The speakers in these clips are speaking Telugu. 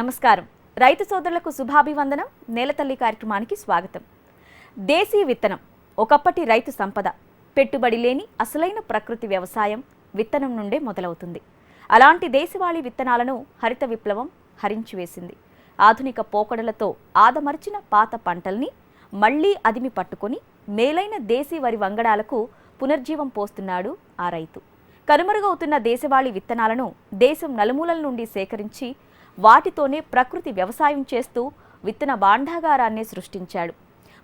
నమస్కారం. రైతు సోదరులకు శుభాభివందనం. నేలతల్లి కార్యక్రమానికి స్వాగతం. దేశీ విత్తనం ఒకప్పటి రైతు సంపద. పెట్టుబడి లేని అసలైన ప్రకృతి వ్యవసాయం విత్తనం నుండే మొదలవుతుంది. అలాంటి దేశవాళీ విత్తనాలను హరిత విప్లవం హరించివేసింది ఆధునిక పోకడలతో ఆదమర్చిన పాత పంటల్ని మళ్ళీ అదిమి పట్టుకొని మేలైన దేశీ వరి వంగడాలకు పునర్జీవం పోస్తున్నాడు ఆ రైతు. కనుమరుగవుతున్న దేశవాళీ విత్తనాలను దేశం నలుమూలల నుండి సేకరించి వాటితోనే ప్రకృతి వ్యవసాయం చేస్తూ విత్తన భాండాగారాన్ని సృష్టించాడు.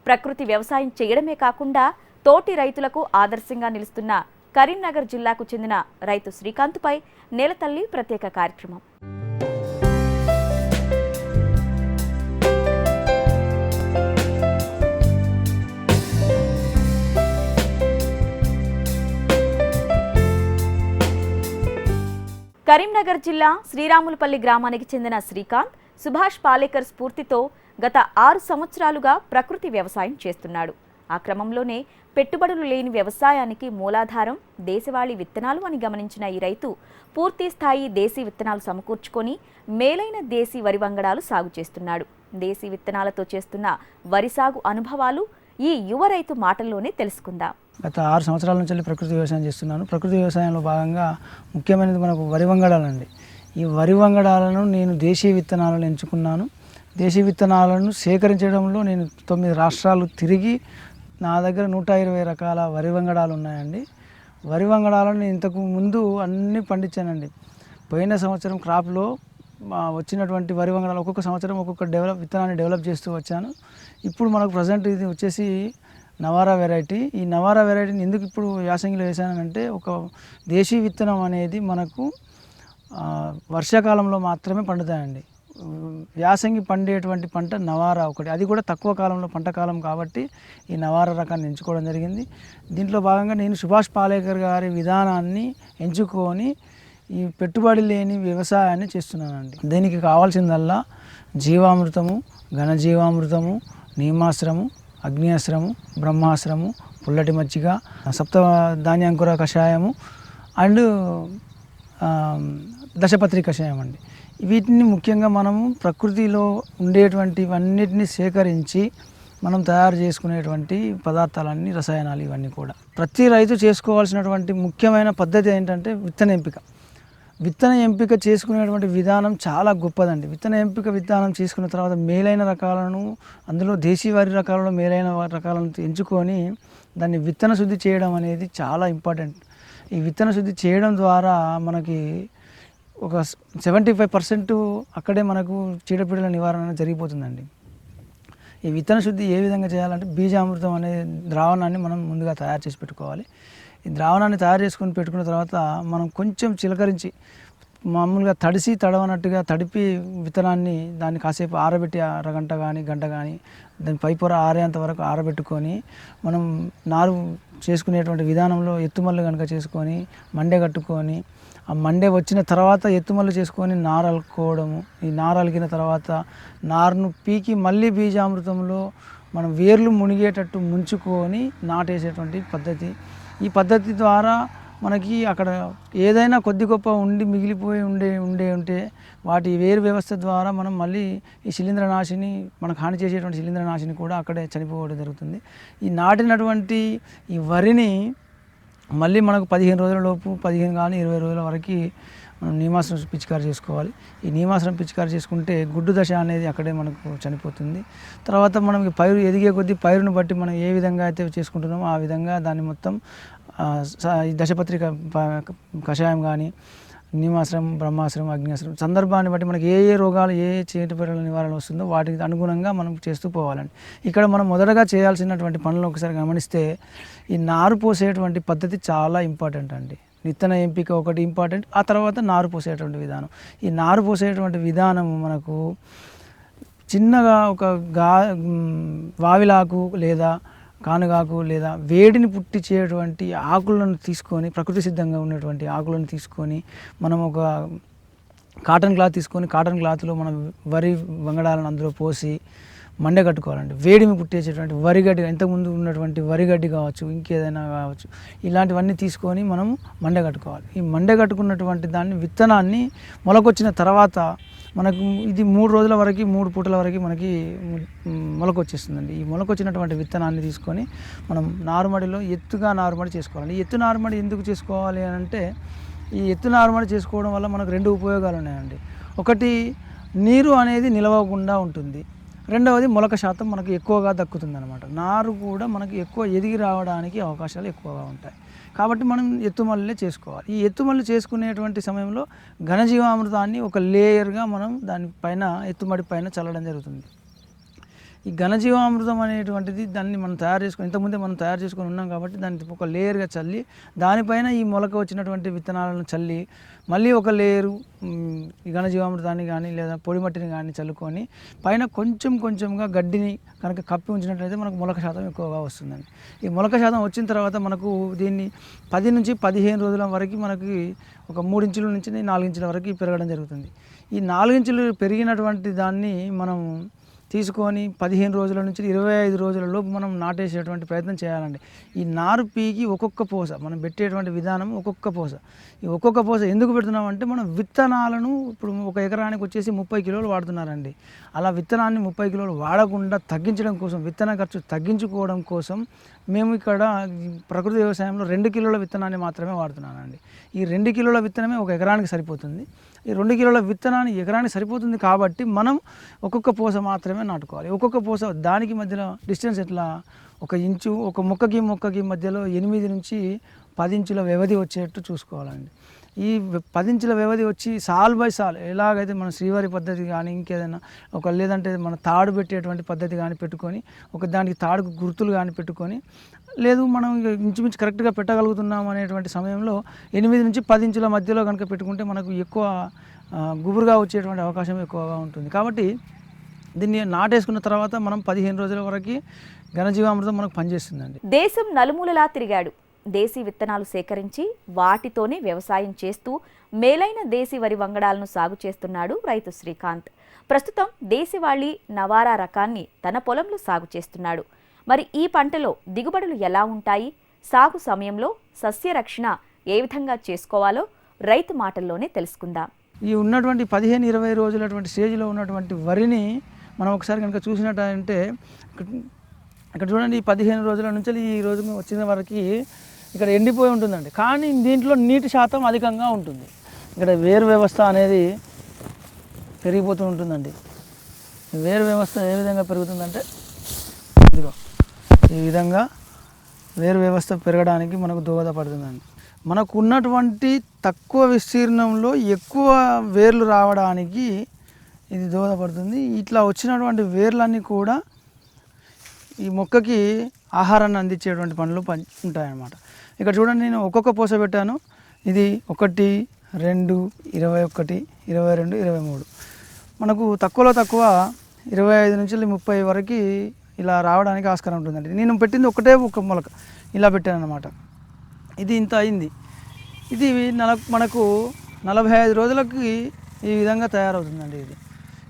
ప్రకృతి వ్యవసాయం చేయడమే కాకుండా తోటి రైతులకు ఆదర్శంగా నిలుస్తున్న కరీంనగర్ జిల్లాకు చెందిన రైతు శ్రీకాంత్పై నేలతల్లి ప్రత్యేక కార్యక్రమం. కరీంనగర్ జిల్లా శ్రీరాములపల్లి గ్రామానికి చెందిన శ్రీకాంత్ సుభాష్ పాలేకర్ స్ఫూర్తితో గత ఆరు సంవత్సరాలుగా ప్రకృతి వ్యవసాయం చేస్తున్నాడు. ఆ క్రమంలోనే పెట్టుబడులు లేని వ్యవసాయానికి మూలాధారం దేశవాళీ విత్తనాలు అని గమనించిన ఈ రైతు పూర్తి స్థాయి దేశీ విత్తనాలు సమకూర్చుకొని మేలైన దేశీ వరి వంగడాలు సాగు చేస్తున్నాడు. దేశీ విత్తనాలతో చేస్తున్న వరి సాగు అనుభవాలు ఈ యువ రైతు మాటల్లోనే తెలుసుకుందాం. గత ఆరు సంవత్సరాల నుంచి వెళ్ళి ప్రకృతి వ్యవసాయం చేస్తున్నాను. ప్రకృతి వ్యవసాయంలో భాగంగా ముఖ్యమైనది మనకు వరి వంగడాలండి. ఈ వరి వంగడాలను నేను దేశీయ విత్తనాలను ఎంచుకున్నాను. దేశీయ విత్తనాలను సేకరించడంలో నేను తొమ్మిది రాష్ట్రాలు తిరిగి నా దగ్గర నూట ఇరవై రకాల వరి వంగడాలు ఉన్నాయండి. వరి వంగడాలను నేను ఇంతకు ముందు అన్నీ పండించానండి. పోయిన సంవత్సరం క్రాప్లో మా వచ్చినటువంటి వరి వంగడాలు ఒక్కొక్క సంవత్సరం ఒక్కొక్క డెవలప్ విత్తనాన్ని డెవలప్ చేస్తూ వచ్చాను. ఇప్పుడు మనకు ప్రజెంట్ ఇది వచ్చేసి నవారా వెరైటీ. ఈ నవారా వెరైటీని ఎందుకు ఇప్పుడు యాసంగిలో వేసానంటే ఒక దేశీ విత్తనం అనేది మనకు వర్షాకాలంలో మాత్రమే పండుతాయండి. వ్యాసంగి యాసంగి పండేటువంటి పంట నవారా ఒకటి. అది కూడా తక్కువ కాలంలో పంట కాలం కాబట్టి ఈ నవారా రకాన్ని ఎంచుకోవడం జరిగింది. దీంట్లో భాగంగా నేను సుభాష్ పాలేకర్ గారి విధానాన్ని ఎంచుకొని ఈ పెట్టుబడి లేని వ్యవసాయాన్ని చేస్తున్నానండి. దీనికి కావాల్సిందల్లా జీవామృతము ఘనజీవామృతము నీమాశ్రము అగ్నియాశ్రము బ్రహ్మాశ్రము పుల్లటి మజ్జిగ సప్త ధాన్యాంకుర కషాయము అండ్ దశపత్రి కషాయం అండి. వీటిని ముఖ్యంగా మనము ప్రకృతిలో ఉండేటువంటివన్నిటిని సేకరించి మనం తయారు చేసుకునేటువంటి పదార్థాలన్నీ రసాయనాలు ఇవన్నీ కూడా. ప్రతి రైతు చేసుకోవాల్సినటువంటి ముఖ్యమైన పద్ధతి ఏంటంటే విత్తన ఎంపిక. విత్తన ఎంపిక చేసుకునేటువంటి విధానం చాలా గొప్పదండి. విత్తన ఎంపిక విధానం చేసుకున్న తర్వాత మేలైన రకాలను అందులో దేశీ రకాలను మేలైన రకాలను ఎంచుకొని దాన్ని విత్తన శుద్ధి చేయడం అనేది చాలా ఇంపార్టెంట్. ఈ విత్తన శుద్ధి చేయడం ద్వారా మనకి ఒక సెవెంటీ ఫైవ్ పర్సెంట్ అక్కడే మనకు చీడపీడల నివారణ జరిగిపోతుందండి. ఈ విత్తన శుద్ధి ఏ విధంగా చేయాలంటే బీజామృతం అనే ద్రావణాన్ని మనం ముందుగా తయారు చేసి పెట్టుకోవాలి. ఈ ద్రావణాన్ని తయారు చేసుకొని పెట్టుకున్న తర్వాత మనం కొంచెం చిలకరించి మామూలుగా తడిసి తడవనట్టుగా తడిపి విత్తనాన్ని దాన్ని కాసేపు ఆరబెట్టి అరగంట కానీ గంట కానీ దాని పై పొర ఆరేంత వరకు ఆరబెట్టుకొని మనం నారు చేసుకునేటువంటి విధానంలో ఎత్తుమల్లు కనుక చేసుకొని మండే కట్టుకొని ఆ మండే వచ్చిన తర్వాత ఎత్తుమల్లు చేసుకొని నార అలుకోవడము ఈ నార అలికిన తర్వాత నారును పీకి మళ్ళీ బీజామృతంలో మనం వేర్లు మునిగేటట్టు ముంచుకొని నాటేసేటువంటి పద్ధతి. ఈ పద్ధతి ద్వారా మనకి అక్కడ ఏదైనా కొద్ది గొప్ప ఉండి మిగిలిపోయి ఉండే ఉండే ఉంటే వాటి వేరు వ్యవస్థ ద్వారా మనం మళ్ళీ ఈ శిలీంద్రనాశిని మనకు హాని చేసేటువంటి శిలీంద్రనాశిని కూడా అక్కడే చనిపోవడం జరుగుతుంది. ఈ నాటినటువంటి ఈ వరిని మళ్ళీ మనకు పదిహేను రోజుల లోపు పదిహేను కానీ ఇరవై రోజుల వరకు మనం నీమాశ్రం పిచికారి చేసుకోవాలి. ఈ నీమాశ్రం పిచికారి చేసుకుంటే గుడ్డు దశ అనేది అక్కడే మనకు చనిపోతుంది. తర్వాత మనం పైరు ఎదిగే కొద్దీ పైరును బట్టి మనం ఏ విధంగా అయితే చేసుకుంటున్నామో ఆ విధంగా దాన్ని మొత్తం ఈ దశపత్రిక కషాయం కానీ నీమాశ్రం బ్రహ్మాశ్రం అగ్నిశ్రం సందర్భాన్ని బట్టి మనకి ఏ ఏ రోగాలు ఏ ఏ చీడపీడల నివారణ వస్తుందో వాటికి అనుగుణంగా మనం చేస్తూ పోవాలండి. ఇక్కడ మనం మొదటగా చేయాల్సినటువంటి పనులు ఒకసారి గమనిస్తే ఈ నారు పోసేటువంటి పద్ధతి చాలా ఇంపార్టెంట్ అండి. విత్తన ఎంపిక ఒకటి ఇంపార్టెంట్. ఆ తర్వాత నారు పోసేటువంటి విధానం. ఈ నారు పోసేటువంటి విధానం మనకు చిన్నగా ఒక గా వావిలాకు లేదా కానుగాకు లేదా వేడిని పుట్టించేటువంటి ఆకులను తీసుకొని ప్రకృతి సిద్ధంగా ఉన్నటువంటి ఆకులను తీసుకొని మనం ఒక కాటన్ క్లాత్ తీసుకొని కాటన్ క్లాత్లో మనం వరి వంగడాలను అందులో పోసి మండే కట్టుకోవాలండి. వేడిమి పుట్టేసేటువంటి వరిగడ్డి ఇంతకుముందు ఉన్నటువంటి వరిగడ్డి కావచ్చు ఇంకేదైనా కావచ్చు ఇలాంటివన్నీ తీసుకొని మనం మండే కట్టుకోవాలి. ఈ మండే కట్టుకున్నటువంటి దాన్ని విత్తనాన్ని మొలకొచ్చిన తర్వాత మనకు ఇది మూడు రోజుల వరకు మూడు పూటల వరకు మనకి మొలకొచ్చేస్తుందండి. ఈ మొలకొచ్చినటువంటి విత్తనాన్ని తీసుకొని మనం నారుమడిలో ఎత్తుగా నారుమడి చేసుకోవాలి ఎత్తు నారుమడి ఎందుకు చేసుకోవాలి అని అంటే ఈ ఎత్తు నారుమడి చేసుకోవడం వల్ల మనకు రెండు ఉపయోగాలు ఉన్నాయండి. ఒకటి నీరు అనేది నిలవకుండా ఉంటుంది. రెండవది మొలక శాతం మనకు ఎక్కువగా దక్కుతుంది అనమాట నారు కూడా మనకి ఎక్కువ ఎదిగి రావడానికి అవకాశాలు ఎక్కువగా ఉంటాయి. కాబట్టి మనం ఎత్తుమల్లే చేసుకోవాలి. ఈ ఎత్తుమల్లి చేసుకునేటువంటి సమయంలో ఘనజీవామృతాన్ని ఒక లేయర్గా మనం దానిపైన ఎత్తుమడి పైన చల్లడం జరుగుతుంది. ఈ ఘనజీవామృతం అనేటువంటిది దాన్ని మనం తయారు చేసుకుని ఇంతకుముందే మనం తయారు చేసుకొని ఉన్నాం కాబట్టి దాన్ని ఒక లేయర్గా చల్లి దానిపైన ఈ మొలక వచ్చినటువంటి విత్తనాలను చల్లి మళ్ళీ ఒక లేయరు ఈ ఘనజీవామృతాన్ని కానీ లేదా పొడి మట్టిని కానీ చల్లుకొని పైన కొంచెం కొంచెంగా గడ్డిని కనుక కప్పి ఉంచినట్లయితే మనకు మొలక శాతం ఎక్కువగా వస్తుందండి. ఈ మొలక శాతం వచ్చిన తర్వాత మనకు దీన్ని పది నుంచి పదిహేను రోజుల వరకు మనకి ఒక మూడించుల నుంచి నాలుగించుల వరకు పెరగడం జరుగుతుంది. ఈ నాలుగించులు పెరిగినటువంటి దాన్ని మనం తీసుకొని పదిహేను రోజుల నుంచి ఇరవై ఐదు రోజుల లోపు మనం నాటేసేటువంటి ప్రయత్నం చేయాలండి. ఈ నారు పీకి ఒక్కొక్క పూస మనం పెట్టేటువంటి విధానం ఒక్కొక్క పూస. ఈ ఒక్కొక్క పూస ఎందుకు పెడుతున్నామంటే మనం విత్తనాలను ఇప్పుడు ఒక ఎకరానికి వచ్చేసి ముప్పై కిలోలు వాడుతున్నారండి. అలా విత్తనాన్ని ముప్పై కిలోలు వాడకుండా తగ్గించడం కోసం విత్తన ఖర్చు తగ్గించుకోవడం కోసం మేము ఇక్కడ ప్రకృతి వ్యవసాయంలో రెండు కిలోల విత్తనాన్ని మాత్రమే వాడుతున్నానండి. ఈ రెండు కిలోల విత్తనమే ఒక ఎకరానికి సరిపోతుంది. ఈ రెండు కిలోల విత్తనాన్ని ఎకరానికి సరిపోతుంది కాబట్టి మనం ఒక్కొక్క పూస మాత్రమే నాటుకోవాలి. ఒక్కొక్క పూస దానికి మధ్యలో డిస్టెన్స్ ఎట్లా? ఒక ఇంచు ఒక మొక్కకి మొక్కకి మధ్యలో ఎనిమిది నుంచి పది ఇంచుల వ్యవధి వచ్చేట్టు చూసుకోవాలండి. ఈ పదించుల పది ఇంచుల వ్యవధి వచ్చి సాల్ బై సాల్ ఎలాగైతే మన శ్రీవారి పద్ధతి కానీ ఇంకేదైనా ఒక లేదంటే మన తాడు పెట్టేటువంటి పద్ధతి కానీ పెట్టుకొని ఒక దానికి తాడుకు గుర్తులు కానీ పెట్టుకొని లేదు మనం ఇంచుమించు కరెక్ట్గా పెట్టగలుగుతున్నాం అనేటువంటి సమయంలో ఎనిమిది నుంచి పది ఇంచుల మధ్యలో కనుక పెట్టుకుంటే మనకు ఎక్కువ గుబురుగా వచ్చేటువంటి అవకాశం ఎక్కువగా ఉంటుంది. కాబట్టి దీన్ని నాటేసుకున్న తర్వాత మనం పదిహేను రోజుల వరకు ఘనజీవామృతం మనకు పనిచేస్తుందండి. దేశం నలుమూలలా తిరిగాడు. దేశీ విత్తనాలు సేకరించి వాటితోనే వ్యవసాయం చేస్తూ మేలైన దేశీ వరి వంగడాలను సాగు చేస్తున్నాడు రైతు శ్రీకాంత్. ప్రస్తుతం దేశవాళీ నవారా రకాన్ని తన పొలంలో సాగు చేస్తున్నాడు. మరి ఈ పంటలో దిగుబడులు ఎలా ఉంటాయి? సాగు సమయంలో సస్య రక్షణ ఏ విధంగా చేసుకోవాలో రైతు మాటల్లోనే తెలుసుకుందాం. ఈ ఉన్నటువంటి పదిహేను ఇరవై రోజులటువంటి స్టేజ్లో ఉన్నటువంటి వరిని మనం ఒకసారి కనుక చూసినట్టంటే ఇక్కడ ఇక్కడ చూడండి ఈ పదిహేను రోజుల నుంచి ఈ రోజు వచ్చిన వరకు ఇక్కడ ఎండిపోయి ఉంటుందండి. కానీ దీంట్లో నీటి శాతం అధికంగా ఉంటుంది. ఇక్కడ వేరు వ్యవస్థ అనేది పెరిగిపోతూ ఉంటుందండి. వేరు వ్యవస్థ ఏ విధంగా పెరుగుతుందంటే ఈ విధంగా వేరు వ్యవస్థ పెరగడానికి మనకు దోహదపడుతుందండి. మనకు ఉన్నటువంటి తక్కువ విస్తీర్ణంలో ఎక్కువ వేర్లు రావడానికి ఇది దోహదపడుతుంది. ఇట్లా వచ్చినటువంటి వేర్లన్నీ కూడా ఈ మొక్కకి ఆహారాన్ని అందించేటువంటి పనులు పని ఉంటాయన్నమాట. ఇక్కడ చూడండి నేను ఒక్కొక్క పూస పెట్టాను. ఇది ఒకటి రెండు ఇరవై ఒకటి ఇరవై రెండు ఇరవై మూడు. మనకు తక్కువలో తక్కువ ఇరవై ఐదు నుంచి ముప్పై వరకు ఇలా రావడానికి ఆస్కారం ఉంటుందండి. నేను పెట్టింది ఒకటే ఒక మొలక. ఇలా పెట్టాను అనమాట ఇది ఇంత అయింది. ఇది నల మనకు నలభై ఐదు రోజులకి ఈ విధంగా తయారవుతుందండి ఇది.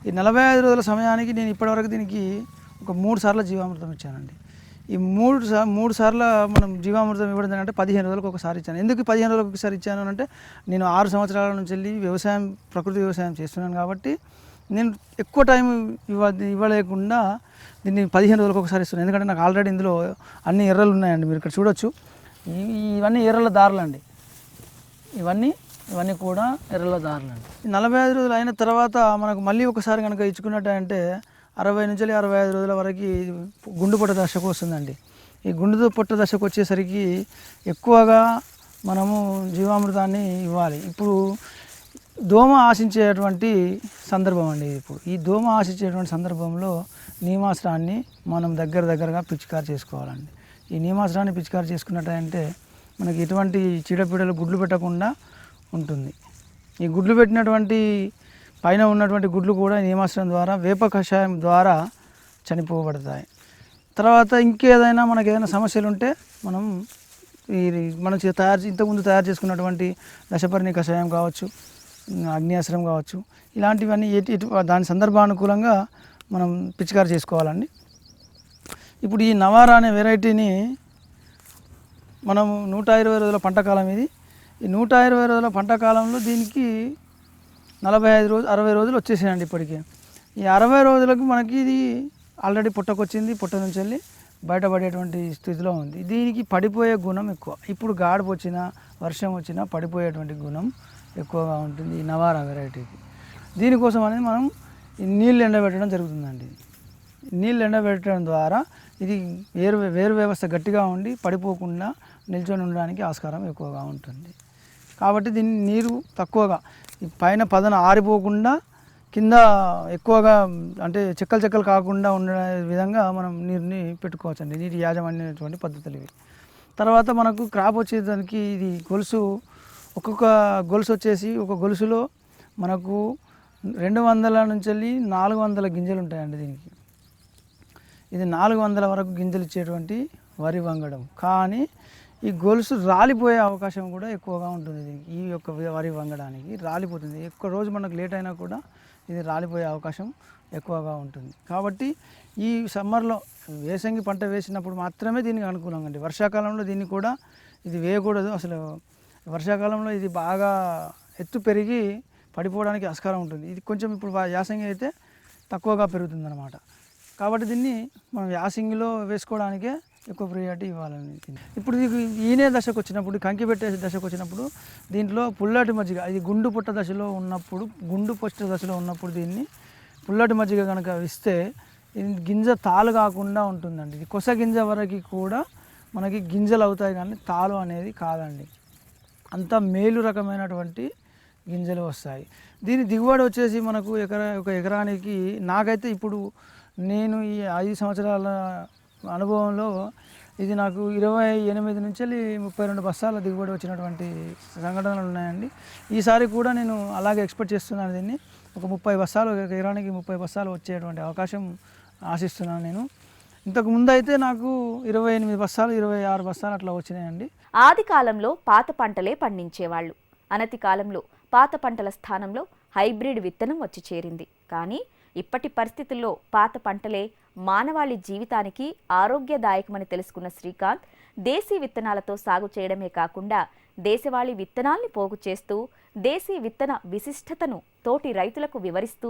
ఈ నలభై ఐదు రోజుల సమయానికి నేను ఇప్పటివరకు దీనికి ఒక మూడు సార్లు జీవామృతం ఇచ్చానండి. ఈ మూడు సార్ మూడు సార్లు మనం జీవామృతం ఇవ్వడం అంటే పదిహేను రోజులకు ఒకసారి ఇచ్చాను. ఎందుకు పదిహేను రోజులకు ఒకసారి ఇచ్చాను అంటే నేను ఆరు సంవత్సరాల నుంచి వెళ్ళి వ్యవసాయం ప్రకృతి వ్యవసాయం చేస్తున్నాను కాబట్టి నేను ఎక్కువ టైం ఇవ్వ ఇవ్వలేకుండా దీన్ని పదిహేను రోజులకు ఒకసారి ఇస్తున్నాను. ఎందుకంటే నాకు ఆల్రెడీ ఇందులో అన్ని ఎర్రలు ఉన్నాయండి మీరు ఇక్కడ చూడొచ్చు. ఇవన్నీ ఎర్రల దారులు అండి. ఇవన్నీ ఇవన్నీ కూడా ఎర్రల దారులు అండి. నలభై ఐదు రోజులు అయిన తర్వాత మనకు మళ్ళీ ఒకసారి కనుక ఇచ్చుకున్నట్టంటే అరవై నుంచి అరవై ఐదు రోజుల వరకు గుండు పొట్ట దశకు వస్తుందండి. ఈ గుండు పొట్ట దశకు వచ్చేసరికి ఎక్కువగా మనము జీవామృతాన్ని ఇవ్వాలి. ఇప్పుడు దోమ ఆశించేటువంటి సందర్భం అండి ఇప్పుడు ఈ దోమ ఆశించేటువంటి సందర్భంలో నీమాస్త్రాన్ని మనం దగ్గర దగ్గరగా పిచికారి చేసుకోవాలండి. ఈ నీమాస్త్రాన్ని పిచికారు చేసుకున్నట్టంటే మనకి ఎటువంటి చీడపీడలు గుడ్లు పెట్టకుండా ఉంటుంది. ఈ గుడ్లు పెట్టినటువంటి పైన ఉన్నటువంటి గుడ్లు కూడా నీమాస్త్రం ద్వారా వేప కషాయం ద్వారా చనిపోబడతాయి. తర్వాత ఇంకేదైనా మనకి ఏదైనా సమస్యలు ఉంటే మనం ఈ మనం తయారు ఇంతకుముందు తయారు చేసుకున్నటువంటి దశపర్ణి కషాయం కావచ్చు అగ్నియాశ్రం కావచ్చు ఇలాంటివన్నీ ఎటు ఎటు దాని సందర్భానుకూలంగా మనం పిచికారి చేసుకోవాలండి. ఇప్పుడు ఈ నవారా అనే వెరైటీని మనం నూట ఇరవై రోజుల పంట కాలం ఇది. ఈ నూట ఇరవై రోజుల పంట కాలంలో దీనికి నలభై ఐదు రోజులు అరవై రోజులు వచ్చేసాయండి ఇప్పటికే. ఈ అరవై రోజులకు మనకి ఇది ఆల్రెడీ పుట్టకొచ్చింది పుట్ట నుంచి వెళ్ళి బయటపడేటువంటి స్థితిలో ఉంది. దీనికి పడిపోయే గుణం ఎక్కువ. ఇప్పుడు గాడిపు వచ్చినా వర్షం వచ్చినా పడిపోయేటువంటి గుణం ఎక్కువగా ఉంటుంది ఈ నవారా వెరైటీకి దీనికోసం అనేది మనం నీళ్ళు ఎండబెట్టడం జరుగుతుందండి. నీళ్ళు ఎండబెట్టడం ద్వారా ఇది వేరు వేరు వ్యవస్థ గట్టిగా ఉండి పడిపోకుండా నిల్చొని ఉండడానికి ఆస్కారం ఎక్కువగా ఉంటుంది. కాబట్టి దీన్ని నీరు తక్కువగా పైన పదన ఆరిపోకుండా కింద ఎక్కువగా అంటే చెక్కలు చెక్కలు కాకుండా ఉండే విధంగా మనం నీరుని పెట్టుకోవచ్చండి. నీటి యాజమాన్యటువంటి పద్ధతులు ఇవి. తర్వాత మనకు క్రాప్ వచ్చేదానికి ఇది గొలుసు ఒక్కొక్క గొలుసు వచ్చేసి ఒక గొలుసులో మనకు రెండు వందల నుంచి వెళ్ళి నాలుగు వందల గింజలు ఉంటాయండి దీనికి. ఇది నాలుగు వందల వరకు గింజలు ఇచ్చేటువంటి వరి వంగడం. కానీ ఈ గొలుసు రాలిపోయే అవకాశం కూడా ఎక్కువగా ఉంటుంది దీనికి ఈ యొక్క వరి వంగడానికి. రాలిపోతుంది. ఎక్కువ రోజు మనకు లేట్ అయినా కూడా ఇది రాలిపోయే అవకాశం ఎక్కువగా ఉంటుంది. కాబట్టి ఈ సమ్మర్లో వేసంగి పంట వేసినప్పుడు మాత్రమే దీనికి అనుకూలంగా అండి వర్షాకాలంలో దీన్ని కూడా ఇది వేయకూడదు. అసలు వర్షాకాలంలో ఇది బాగా ఎత్తు పెరిగి పడిపోవడానికి ఆస్కారం ఉంటుంది. ఇది కొంచెం ఇప్పుడు యాసంగి అయితే తక్కువగా పెరుగుతుంది కాబట్టి దీన్ని మనం యాసంగిలో వేసుకోవడానికే ఎక్కువ ప్రియారిటీ ఇవ్వాలని ఇప్పుడు ఈనే దశకు వచ్చినప్పుడు కంకి పెట్టే దశకు వచ్చినప్పుడు దీంట్లో పుల్లటి మజ్జిగ ఇది గుండు పుట్ట దశలో ఉన్నప్పుడు గుండు పుట్ట దశలో ఉన్నప్పుడు దీన్ని పుల్లటి మజ్జిగ కనుక ఇస్తే ఇది గింజ తాలు కాకుండా ఉంటుందండి. ఇది కొస గింజ వరకు కూడా మనకి గింజలు అవుతాయి కానీ తాలు అనేది కాదండి. అంత మేలు రకమైనటువంటి గింజలు వస్తాయి. దీని దిగుబడి వచ్చేసి మనకు ఎకరా ఒక ఎకరానికి నాకైతే ఇప్పుడు నేను ఈ ఐదు సంవత్సరాల అనుభవంలో ఇది నాకు ఇరవై ఎనిమిది నుంచి ముప్పై రెండు బస్తాల దిగుబడి వచ్చినటువంటి సంఘటనలు ఉన్నాయండి. ఈసారి కూడా నేను అలాగే ఎక్స్పెక్ట్ చేస్తున్నాను దీన్ని. ఒక ముప్పై బస్తాలు ఎకరానికి ముప్పై బస్తాలు వచ్చేటువంటి అవకాశం ఆశిస్తున్నాను నేను. ఇంతకు ముందు అయితే నాకు ఇరవై ఎనిమిది బస్తాలు ఇరవై ఆరు బస్తాలు అట్లా వచ్చినాయండి. ఆది కాలంలో పాత పంటలే పండించేవాళ్ళు. అనతి కాలంలో పాత పంటల స్థానంలో హైబ్రిడ్ విత్తనం వచ్చి చేరింది. కానీ ఇప్పటి పరిస్థితుల్లో పాత పంటలే మానవాళి జీవితానికి ఆరోగ్యదాయకమని తెలుసుకున్న శ్రీకాంత్ దేశీ విత్తనాలతో సాగు చేయడమే కాకుండా దేశవాళీ విత్తనాల్ని పోగు చేస్తూ దేశీ విత్తన విశిష్టతను తోటి రైతులకు వివరిస్తూ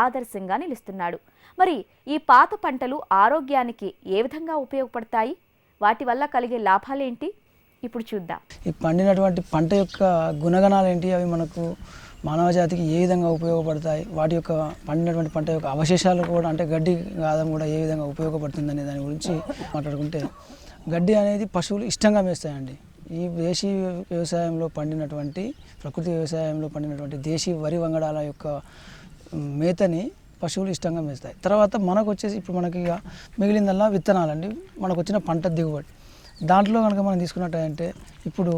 ఆదర్శంగా నిలుస్తున్నాడు. మరి ఈ పాత పంటలు ఆరోగ్యానికి ఏ విధంగా ఉపయోగపడతాయి? వాటి వల్ల కలిగే లాభాలేంటి? ఇప్పుడు చూద్దాం. ఈ పండినటువంటి పంట యొక్క గుణగణాలు ఏంటి అవి మనకు మానవ జాతికి ఏ విధంగా ఉపయోగపడతాయి? వాటి యొక్క పండినటువంటి పంట యొక్క అవశేషాలు కూడా అంటే గడ్డి కాదం కూడా ఏ విధంగా ఉపయోగపడుతుంది అనే దాని గురించి మాట్లాడుకుంటే గడ్డి అనేది పశువులు ఇష్టంగా మేస్తాయండి. ఈ దేశీ వ్యవసాయంలో పండినటువంటి ప్రకృతి వ్యవసాయంలో పండినటువంటి దేశీ వరి వంగడాల యొక్క మేతని పశువులు ఇష్టంగా మేస్తాయి. తర్వాత మనకు వచ్చేసి ఇప్పుడు మనకి ఇక మిగిలిందల్లా విత్తనాలండి. మనకు వచ్చిన పంట దిగుబడి. దాంట్లో కనుక మనం తీసుకున్నట్టయితే ఇప్పుడు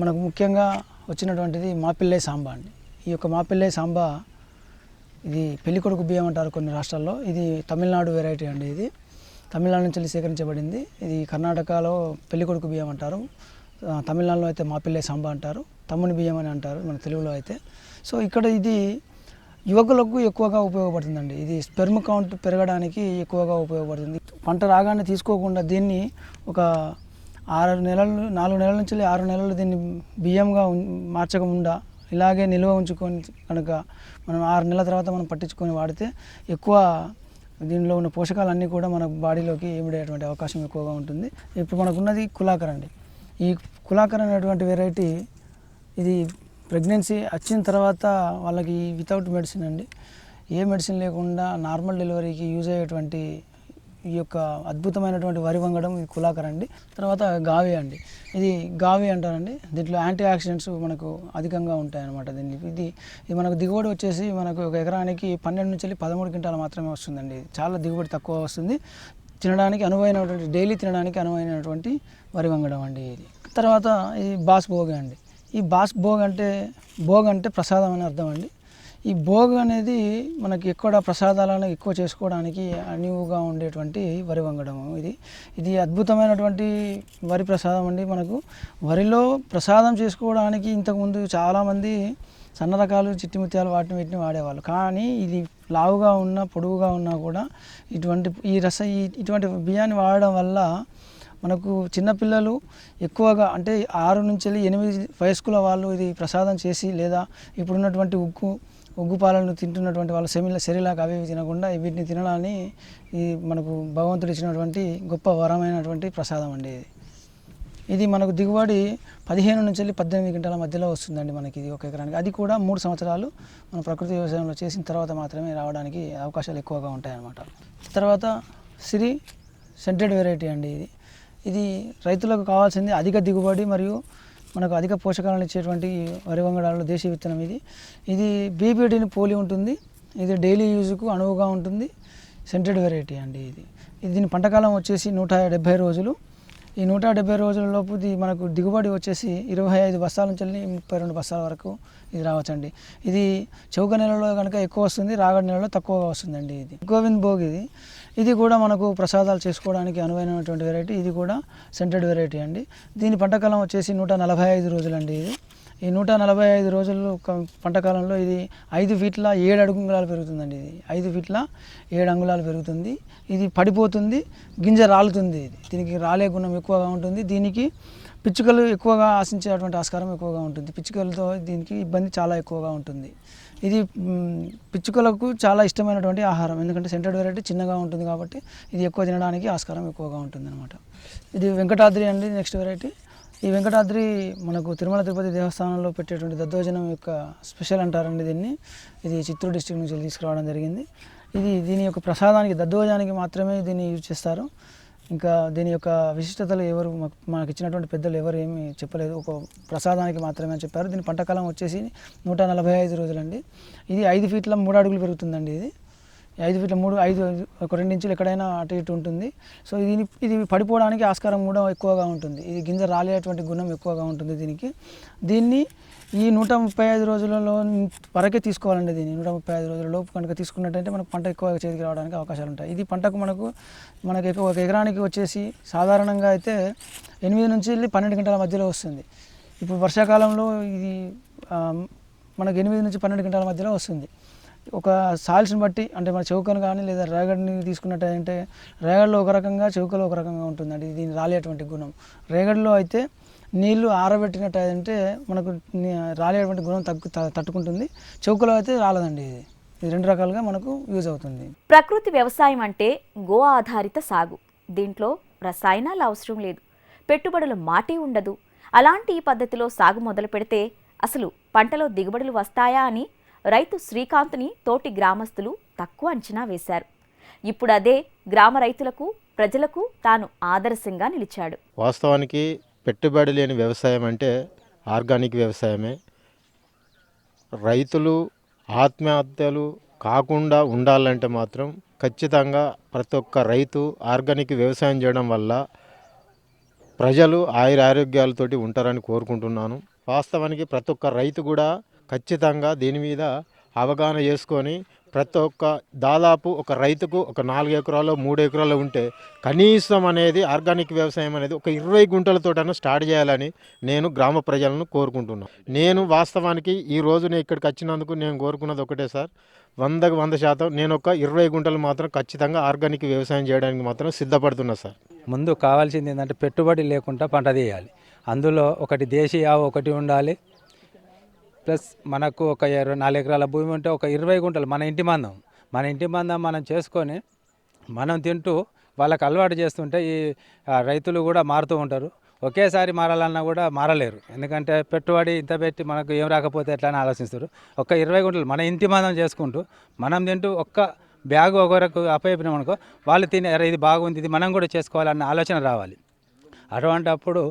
మనకు ముఖ్యంగా వచ్చినటువంటిది మాపిల్లై సాంబా అండి. ఈ యొక్క మాపిల్లై సాంబా ఇది పెళ్ళికొడుకు బియ్యం అంటారు కొన్ని రాష్ట్రాల్లో. ఇది తమిళనాడు వెరైటీ అండి ఇది. తమిళనాడు నుంచి సేకరించబడింది. ఇది కర్ణాటకలో పెళ్ళికొడుకు బియ్యం అంటారు. తమిళనాడులో అయితే మాపిల్లై సాంబ అంటారు. తమ్ముని బియ్యం అని అంటారు మన తెలుగులో అయితే. సో ఇక్కడ ఇది యువకులకు ఎక్కువగా ఉపయోగపడుతుందండి. ఇది స్పెర్మ్ కౌంట్ పెరగడానికి ఎక్కువగా ఉపయోగపడుతుంది. పంట రాగానే తీసుకోకుండా దీన్ని ఒక ఆరు నెలలు నాలుగు నెలల నుంచి ఆరు నెలలు దీన్ని బియ్యంగా మార్చకుండా ఇలాగే నిల్వ ఉంచుకొని కనుక మనం ఆరు నెలల తర్వాత మనం పట్టించుకొని వాడితే ఎక్కువ దీనిలో ఉన్న పోషకాలన్నీ కూడా మన బాడీలోకి ఏమిడేటువంటి అవకాశం ఎక్కువగా ఉంటుంది. ఇప్పుడు మనకున్నది కులాకర్ అండి. ఈ కులాకర్ అనేటువంటి వెరైటీ ఇది ప్రెగ్నెన్సీ వచ్చిన తర్వాత వాళ్ళకి వితౌట్ మెడిసిన్ అండి. ఏ మెడిసిన్ లేకుండా నార్మల్ డెలివరీకి యూజ్ అయ్యేటువంటి ఈ యొక్క అద్భుతమైనటువంటి వరి వంగడం ఇది కులాకర్ అండి. తర్వాత గావి అండి. ఇది గావి అంటారండి. దీంట్లో యాంటీ ఆక్సిడెంట్స్ మనకు అధికంగా ఉంటాయన్నమాట దీన్ని. ఇది ఇది మనకు దిగుబడి వచ్చేసి మనకు ఒక ఎకరానికి పన్నెండు నుంచి వెళ్ళి పదమూడు క్వింటాలు మాత్రమే వస్తుందండి. చాలా దిగుబడి తక్కువ వస్తుంది. తినడానికి అనువైనటువంటి డైలీ తినడానికి అనువైనటువంటి వరి వంగడం అండి ఇది. తర్వాత ఈ బాస్ భోగి అండి. ఈ బాస్ భోగ్ అంటే భోగ్ అంటే ప్రసాదం అని అర్థం అండి. ఈ భోగ అనేది మనకి ఎక్కువ ప్రసాదాలను ఎక్కువ చేసుకోవడానికి అనువుగా ఉండేటువంటి వరి వంగడం ఇది. ఇది అద్భుతమైనటువంటి వరి ప్రసాదం అండి మనకు. వరిలో ప్రసాదం చేసుకోవడానికి ఇంతకుముందు చాలామంది సన్న రకాలు చిట్టి ముత్యాలు వాటిని వీటిని వాడేవాళ్ళు. కానీ ఇది లావుగా ఉన్న పొడవుగా ఉన్నా కూడా ఇటువంటి ఈ రస ఈ- ఇటువంటి బియ్యాన్ని వాడడం వల్ల మనకు చిన్నపిల్లలు ఎక్కువగా అంటే ఆరు నుంచి వెళ్ళి ఎనిమిది వయస్కుల వాళ్ళు ఇది ప్రసాదం చేసి లేదా ఇప్పుడున్నటువంటి ఉక్కు ఉగ్గుపాలను తింటున్నటువంటి వాళ్ళ సెమిల శరీరాలకు అవి తినకుండా వీటిని తినడాన్ని ఈ మనకు భగవంతుడు ఇచ్చినటువంటి గొప్ప వరమైనటువంటి ప్రసాదం అండి ఇది. ఇది మనకు దిగుబడి పదిహేను నుంచి వెళ్ళి పద్దెనిమిది గంటల మధ్యలో వస్తుందండి మనకి ఇది ఒక ఎకరానికి. అది కూడా మూడు సంవత్సరాలు మన ప్రకృతి వ్యవసాయంలో చేసిన తర్వాత మాత్రమే రావడానికి అవకాశాలు ఎక్కువగా ఉంటాయన్నమాట. తర్వాత సిరి సెంటెడ్ వెరైటీ అండి ఇది. ఇది రైతులకు కావాల్సింది అధిక దిగుబడి మరియు మనకు అధిక పోషకాలను ఇచ్చేటువంటి వరి వంగడాల్లో దేశీ విత్తనం ఇది. ఇది బీపీటీని పోలి ఉంటుంది. ఇది డైలీ యూజ్కు అనువుగా ఉంటుంది. సెంటెడ్ వెరైటీ అండి ఇది. ఇది దీని పంటకాలం వచ్చేసి నూట డెబ్భై రోజులు. ఈ నూట డెబ్బై రోజుల లోపు ఇది మనకు దిగుబడి వచ్చేసి ఇరవై ఐదు బస్తాల నుంచి వెళ్ళి ముప్పై రెండు బస్తాల వరకు ఇది రావచ్చండి. ఇది చౌక నెలలో కనుక ఎక్కువ వస్తుంది రాగడి నెలలో తక్కువగా వస్తుందండి ఇది. గోవింద్ భోగ్ ఇది. ఇది కూడా మనకు ప్రసాదాలు చేసుకోవడానికి అనువైనటువంటి వెరైటీ ఇది కూడా సెంటెడ్ వెరైటీ అండి. దీని పంటకాలం వచ్చేసి నూట నలభై ఐదు రోజులండి ఇది. ఈ నూట నలభై ఐదు రోజులు పంటకాలంలో ఇది ఐదు ఫీట్ల ఏడు అంగుళాలు పెరుగుతుందండి ఇది. ఐదు ఫీట్ల ఏడు అంగుళాలు పెరుగుతుంది. ఇది పడిపోతుంది గింజ రాలుతుంది ఇది. దీనికి రాలే గుణం ఎక్కువగా ఉంటుంది. దీనికి పిచ్చుకలు ఎక్కువగా ఆశించేటువంటి ఆస్కారం ఎక్కువగా ఉంటుంది. పిచ్చుకలతో దీనికి ఇబ్బంది చాలా ఎక్కువగా ఉంటుంది. ఇది పిచ్చుకలకు చాలా ఇష్టమైనటువంటి ఆహారం. ఎందుకంటే సెంటర్డ్ వెరైటీ చిన్నగా ఉంటుంది కాబట్టి ఇది ఎక్కువ తినడానికి ఆస్కారం ఎక్కువగా ఉంటుంది అనమాట ఇది వెంకటాద్రి అండి నెక్స్ట్ వెరైటీ. ఈ వెంకటాద్రి మనకు తిరుమల తిరుపతి దేవస్థానంలో పెట్టేటువంటి దద్దోజనం యొక్క స్పెషల్ అంటారండి దీన్ని. ఇది చిత్తూరు డిస్టిక్ నుంచి తీసుకురావడం జరిగింది. ఇది దీని యొక్క ప్రసాదానికి దద్దోజనానికి మాత్రమే దీన్ని యూజ్ చేస్తారు. ఇంకా దీని యొక్క విశిష్టతలు ఎవరు మాకు ఇచ్చినటువంటి పెద్దలు ఎవరు ఏమీ చెప్పలేదు. ఒక ప్రసాదానికి మాత్రమే అని చెప్పారు. దీని పంటకాలం వచ్చేసి నూట నలభై ఐదు రోజులండి. ఇది ఐదు ఫీట్ల మూడు అడుగులు పెరుగుతుందండి ఇది. ఐదు ఫీట్ల మూడు ఐదు ఒక రెండు ఇంచులు ఎక్కడైనా అటు ఇటు ఉంటుంది. సో దీని ఇది పడిపోవడానికి ఆస్కారం కూడా ఎక్కువగా ఉంటుంది. ఇది గింజ రాలేటువంటి గుణం ఎక్కువగా ఉంటుంది దీనికి. దీన్ని ఈ నూట ముప్పై ఐదు రోజులలో వరకే తీసుకోవాలండి దీన్ని. నూట ముప్పై ఐదు రోజుల లోపు కనుక తీసుకున్నట్టయితే మనకు పంట ఎక్కువగా చేతికి రావడానికి అవకాశాలు ఉంటాయి. ఇది పంటకు మనకు మనకి ఎక్కువ- ఒక ఎకరానికి వచ్చేసి సాధారణంగా అయితే ఎనిమిది నుంచి వెళ్ళి పన్నెండు గంటల మధ్యలో వస్తుంది. ఇప్పుడు వర్షాకాలంలో ఇది మనకు ఎనిమిది నుంచి పన్నెండు గంటల మధ్యలో వస్తుంది. ఒక సాల్స్ని బట్టి అంటే మన చౌకను కానీ లేదా రేగడిని తీసుకున్నట్టయితే రేగడిలో ఒక రకంగా చౌకలో ఒక రకంగా ఉంటుందండి దీన్ని రాలేటువంటి గుణం. రేగడిలో అయితే నీళ్ళు ఆరబెట్టినట్టు అంటే మనకు రాలేటువంటి గుణం తగ్గు తట్టుకుంటుంది. చౌకలో అయితే రాలదండి ఇది. ఇది రెండు రకాలుగా మనకు యూజ్ అవుతుంది. ప్రకృతి వ్యవసాయం అంటే గో ఆధారిత సాగు. దీంట్లో రసాయనాలు అవసరం లేదు. పెట్టుబడుల మాటే ఉండదు. అలాంటి ఈ పద్ధతిలో సాగు మొదలు పెడితే అసలు పంటలో దిగుబడులు వస్తాయా అని రైతు శ్రీకాంత్ని తోటి గ్రామస్తులు తక్కువ అంచనా వేశారు. ఇప్పుడు అదే గ్రామ రైతులకు ప్రజలకు తాను ఆదర్శంగా నిలిచాడు. వాస్తవానికి పెట్టుబడి లేని వ్యవసాయం అంటే ఆర్గానిక్ వ్యవసాయమే. రైతులు ఆత్మహత్యలు కాకుండా ఉండాలంటే మాత్రం ఖచ్చితంగా ప్రతి ఒక్క రైతు ఆర్గానిక్ వ్యవసాయం చేయడం వల్ల ప్రజలు ఆయుర ఆరోగ్యాలతోటి ఉంటారని కోరుకుంటున్నాను. వాస్తవానికి ప్రతి ఒక్క రైతు కూడా ఖచ్చితంగా దీని మీద అవగాహన చేసుకొని ప్రతి ఒక్క దాదాపు ఒక రైతుకు ఒక నాలుగు ఎకరాలు మూడు ఎకరాలు ఉంటే కనీసం అనేది ఆర్గానిక్ వ్యవసాయం అనేది ఒక ఇరవై గుంటలతోటైనా స్టార్ట్ చేయాలని నేను గ్రామ ప్రజలను కోరుకుంటున్నాను. నేను వాస్తవానికి ఈ రోజు నేను ఇక్కడికి వచ్చినందుకు నేను కోరుకున్నది ఒకటే సార్. వందకు వంద శాతం నేను ఒక ఇరవై గుంటలు మాత్రం ఖచ్చితంగా ఆర్గానిక్ వ్యవసాయం చేయడానికి మాత్రం సిద్ధపడుతున్నా సార్. ముందు కావాల్సింది ఏంటంటే పెట్టుబడి లేకుండా పంట తీయాలి. అందులో ఒకటి దేశీయ ఆవు ఒకటి ఉండాలి. ప్లస్ మనకు ఒక ఇరవై నాలుగు ఎకరాల భూమి ఉంటే ఒక ఇరవై గుంటలు మన ఇంటి మందం. మన ఇంటి మందం మనం చేసుకొని మనం తింటూ వాళ్ళకి అలవాటు చేస్తుంటే ఈ రైతులు కూడా మారుతూ ఉంటారు. ఒకేసారి మారాలన్నా కూడా మారలేరు. ఎందుకంటే పెట్టుబడి ఇంత పెట్టి మనకు ఏం రాకపోతే ఎట్లా అని ఆలోచిస్తారు. ఒక ఇరవై గుంటలు మన ఇంటి మందం చేసుకుంటూ మనం తింటూ ఒక్క బ్యాగ్ ఒకరకు అప్పయిపోయినాం అనుకో వాళ్ళు తినే "అరే, ఇది బాగుంది ఇది మనం కూడా చేసుకోవాలన్న ఆలోచన రావాలి. అటువంటి అప్పుడు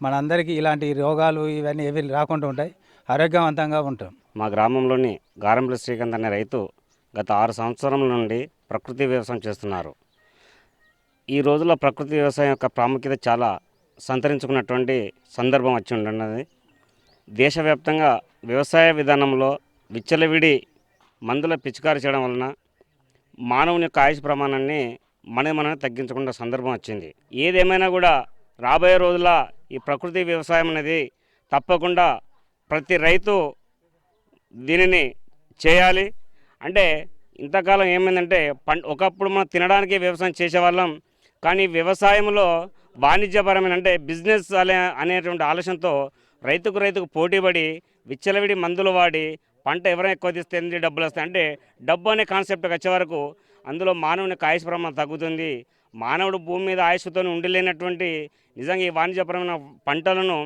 మనందరికీ ఇలాంటి రోగాలు ఇవన్నీ ఏవి రాకుండా ఉంటాయి. ఆరోగ్యవంతంగా ఉంటాం. మా గ్రామంలోని గారంపల్లి శ్రీకాంత్ అనే రైతు గత ఆరు సంవత్సరముల నుండి ప్రకృతి వ్యవసాయం చేస్తున్నారు. ఈ రోజుల్లో ప్రకృతి వ్యవసాయం యొక్క ప్రాముఖ్యత చాలా సంతరించుకున్నటువంటి సందర్భం వచ్చి ఉంటున్నది దేశవ్యాప్తంగా వ్యవసాయ విధానంలో విచ్చలవిడి మందుల పిచికారి చేయడం వలన మానవుని యొక్క ఆయుష్ ప్రమాణాన్ని మన మనం తగ్గించుకున్న సందర్భం వచ్చింది. ఏదేమైనా కూడా రాబోయే రోజుల ఈ ప్రకృతి వ్యవసాయం అనేది తప్పకుండా ప్రతి రైతు దీనిని చేయాలి. అంటే ఇంతకాలం ఏమైందంటే పం ఒకప్పుడు మనం తినడానికి వ్యవసాయం చేసేవాళ్ళం. కానీ వ్యవసాయంలో వాణిజ్యపరమైన అంటే బిజినెస్ అనే అనేటువంటి ఆలోచనతో రైతుకు రైతుకు పోటీపడి విచ్చలవిడి మందులు వాడి పంట ఎవరైనా ఎక్కువ తీస్తే ఎనిమిది డబ్బులు వస్తాయి. అంటే డబ్బు అనే కాన్సెప్ట్కి వచ్చే వరకు అందులో మానవుని ఆయుష్ ప్రమాణం తగ్గుతుంది. మానవుడు భూమి మీద ఆయుష్తో ఉండలేనటువంటి నిజంగా ఈ వాణిజ్యపరమైన పంటలను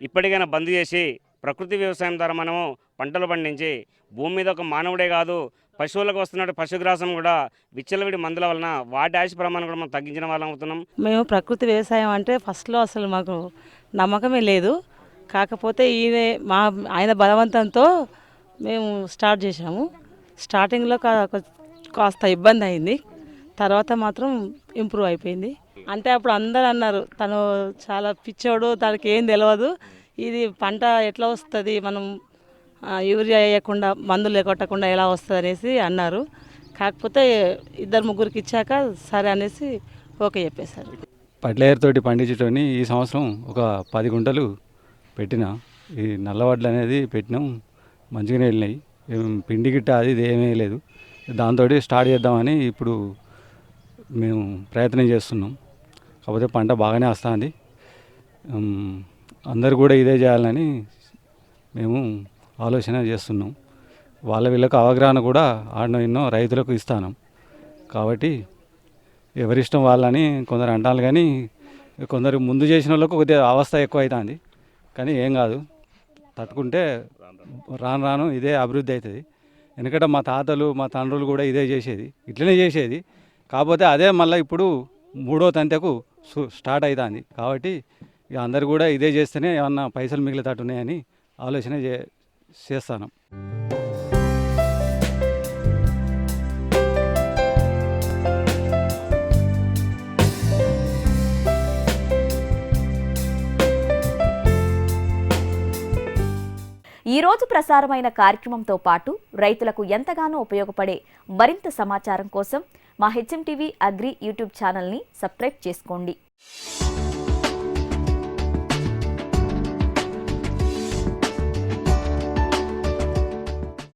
ఇప్పటికైనా బంద్ చేసి ప్రకృతి వ్యవసాయం ద్వారా మనము పంటలు పండించి భూమి మీద ఒక మానవుడే కాదు పశువులకు వస్తున్నట్టు పశుగ్రాసం కూడా విచ్చలవిడి మందుల వలన వాటి ఆశ ప్రమాణం కూడా మనం తగ్గించిన వాళ్ళం అవుతున్నాం. మేము ప్రకృతి వ్యవసాయం అంటే ఫస్ట్లో అసలు మాకు నమ్మకమే లేదు. కాకపోతే ఈయన మా ఆయన బలవంతంతో మేము స్టార్ట్ చేసాము స్టార్టింగ్లో కా- కాస్త ఇబ్బంది అయింది. తర్వాత మాత్రం ఇంప్రూవ్ అయిపోయింది. అంటే అప్పుడు అందరు అన్నారు తను చాలా పిచ్చోడు తనకి ఏం తెలియదు ఇది పంట ఎట్లా వస్తుంది? మనం యూరియా వేయకుండా మందులు లేకొట్టకుండా ఎలా వస్తుంది అనేసి అన్నారు. కాకపోతే ఇద్దరు ముగ్గురికి ఇచ్చాక సరే అనేసి ఓకే చెప్పేశారు. పట్లేరు తోటి పండించటోని ఈ సంవత్సరం ఒక పది గుంటలు పెట్టిన. ఈ నల్లవడ్లు అనేది పెట్టినాం మంచిగానే వెళ్ళినాయి. పిండి గిట్ట అది ఇది ఏమీ లేదు. దాంతో స్టార్ట్ చేద్దామని ఇప్పుడు మేము ప్రయత్నం చేస్తున్నాం. కాకపోతే పంట బాగానే వస్తుంది. అందరు కూడా ఇదే చేయాలని మేము ఆలోచన చేస్తున్నాం. వాళ్ళ వీళ్ళకు అవగాహన కూడా ఆడనో ఎన్నో రైతులకు ఇస్తాను. కాబట్టి ఎవరిష్టం వాళ్ళని కొందరు అంటారు కానీ కొందరు ముందు చేసిన వాళ్ళకు కొద్దిగా అవస్థ ఎక్కువ అవుతుంది కానీ ఏం కాదు. తట్టుకుంటే రాను రాను ఇదే అభివృద్ధి అవుతుంది. ఎందుకంటే మా తాతలు మా తండ్రులు కూడా ఇదే చేసేది. ఇట్లనే చేసేది. కాకపోతే అదే మళ్ళీ ఇప్పుడు మూడో తంతెకు స్టార్ట్ అవుతుంది కాబట్టి ఇక అందరు కూడా ఇదే చేస్తేనే ఏమన్నా పైసలు మిగిలితట్టు ఉన్నాయని ఆలోచన చే చేస్తాను. ఈ రోజు ప్రసారమైన కార్యక్రమంతో పాటు రైతులకు ఎంతగానో ఉపయోగపడే మరింత సమాచారం కోసం మా హెచ్ఎం టీవీ అగ్రి యూట్యూబ్ ఛానల్ని సబ్స్క్రైబ్ చేసుకోండి.